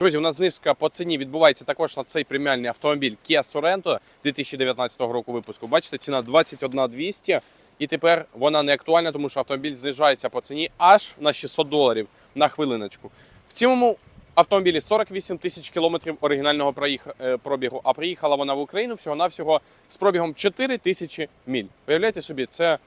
Друзі, у нас знижка по ціні відбувається також на цей преміальний автомобіль Kia Sorento 2019 року випуску. Бачите, ціна 21 200. І тепер вона не актуальна, тому що автомобіль знижається по ціні аж на 600 доларів на хвилиночку. В цілому автомобілі 48 тисяч кілометрів оригінального е, пробігу, а приїхала вона в Україну всього-навсього з пробігом 4 тисячі міль. Уявляєте собі, це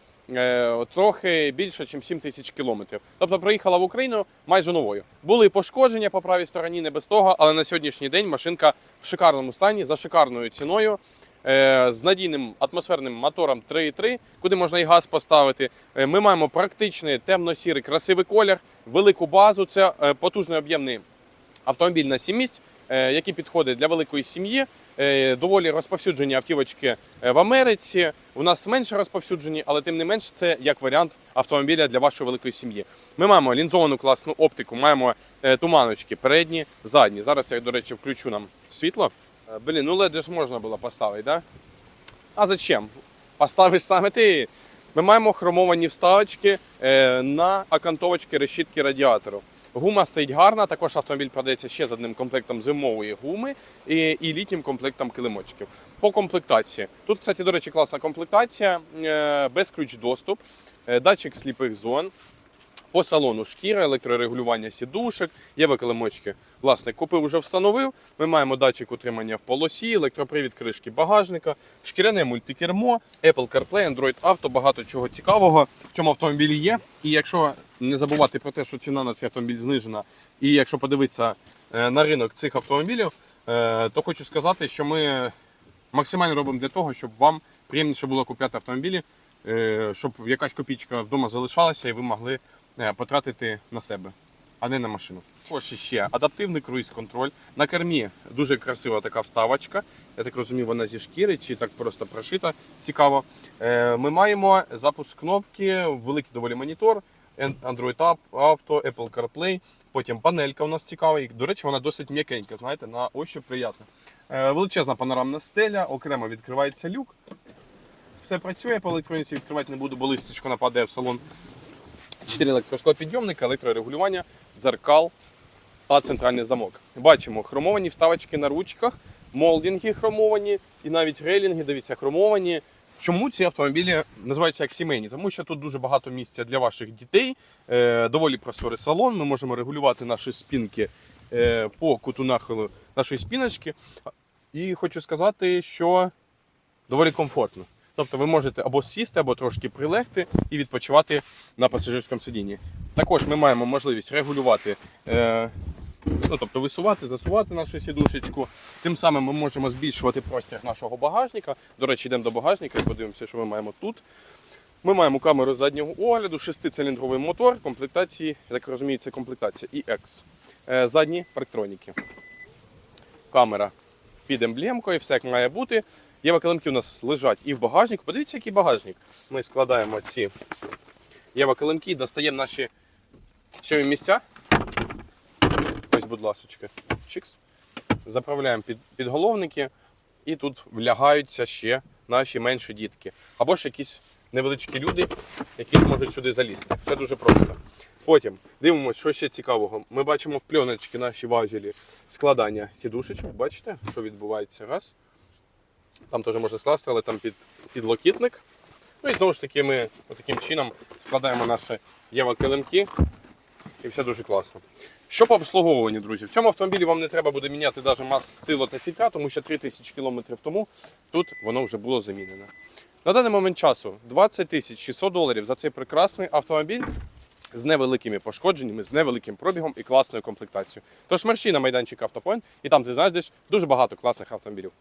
трохи більше, ніж 7 тисяч кілометрів. Тобто приїхала в Україну майже новою. Були пошкодження по правій стороні, не без того, але на сьогоднішній день машинка в шикарному стані за шикарною ціною. е, З надійним атмосферним мотором 3.3, куди можна і газ поставити. Е, Ми маємо практичний темно-сірий красивий колір, велику базу. Це е, потужний об'ємний автомобіль на 7 місць, е, який підходить для великої сім'ї. Е, Доволі розповсюджені автівочки е, в Америці. У нас менше розповсюджені, але тим не менш це як варіант автомобіля для вашої великої сім'ї. Ми маємо лінзовану класну оптику, маємо е, туманочки, передні, задні. Зараз я, до речі, включу нам світло. Блін, ну леди ж можна було поставити, да? А зачем? Поставиш саме ти. Ми маємо хромовані вставочки на окантовочки решітки радіатору. Гума стоїть гарна, також автомобіль продається ще з одним комплектом зимової гуми і, і літнім комплектом килимочків. По комплектації. Тут, кстати, до речі, класна комплектація, е, без ключ доступ, е, датчик сліпих зон. По салону шкіра, електрорегулювання сідушок, є виклимочки. Власник купив, вже встановив. Ми маємо датчик утримання в полосі, електропривід кришки багажника, шкіряне мультикермо, Apple CarPlay, Android Auto, багато чого цікавого в цьому автомобілі є. І якщо не забувати про те, що ціна на цей автомобіль знижена, і якщо подивитися е, на ринок цих автомобілів, е, то хочу сказати, що ми максимально робимо для того, щоб вам приємніше було купляти автомобілі, е, щоб якась копійка вдома залишалася і ви могли потратити на себе, а не на машину. Також ще адаптивний круїз-контроль. На кермі дуже красива така вставочка. Я так розумію, вона зі шкіри чи так просто прошита. Цікаво. Е, Ми маємо запуск кнопки, великий доволі монітор. Android Auto, Apple CarPlay, потім панелька у нас цікава. І, до речі, вона досить м'якенька, знаєте, на ощупь приємно. Е, Величезна панорамна стеля, окремо відкривається люк. Все працює по електроніці, відкривати не буду, бо листочко нападе в салон. Чотири електросклопідйомника, електрорегулювання, дзеркал та центральний замок. Бачимо хромовані вставочки на ручках, молдинги хромовані і навіть рейлінги, дивіться, хромовані. Чому ці автомобілі називаються як сімейні? Тому що тут дуже багато місця для ваших дітей, е, доволі просторий салон. Ми можемо регулювати наші спинки е, по куту нахилу нашої спіночки. І хочу сказати, що доволі комфортно. Тобто ви можете або сісти, або трошки прилегти і відпочивати на пасажирському сидінні. Також ми маємо можливість регулювати, е, ну, тобто висувати, засувати нашу сідушечку. Тим самим ми можемо збільшувати простір нашого багажника. До речі, йдемо до багажника і подивимося, що ми маємо тут. Ми маємо камеру заднього огляду, шестициліндровий мотор, комплектації, я так розумію, це комплектація EX. Е, задні парктроніки. Камера під емблемкою, все як має бути. Єва-килимки у нас лежать і в багажнику. Подивіться, який багажник. Ми складаємо ці Єва-килимки, достаємо наші сьомі місця. Ось, будь ласочка. Чикс. Заправляємо під підголовники, і тут влягаються ще наші менші дітки. Або ж якісь невеличкі люди, які зможуть сюди залізти. Все дуже просто. Потім дивимося, що ще цікавого. Ми бачимо в пленочці наші важелі складання сідушечок. Бачите, що відбувається? Раз. Там теж можна скласти, але там під, підлокітник. Ну і знову ж таки ми таким чином складаємо наші єва-килимки. І все дуже класно. Що по обслуговуванню, друзі? В цьому автомобілі вам не треба буде міняти навіть мастило та фільтра, тому що 3000 км тому тут воно вже було замінено. На даний момент часу 20 тисяч 600 доларів за цей прекрасний автомобіль з невеликими пошкодженнями, з невеликим пробігом і класною комплектацією. Тож мерщій на майданчик Автопоінт, і там ти знайдеш дуже багато класних автомобілів.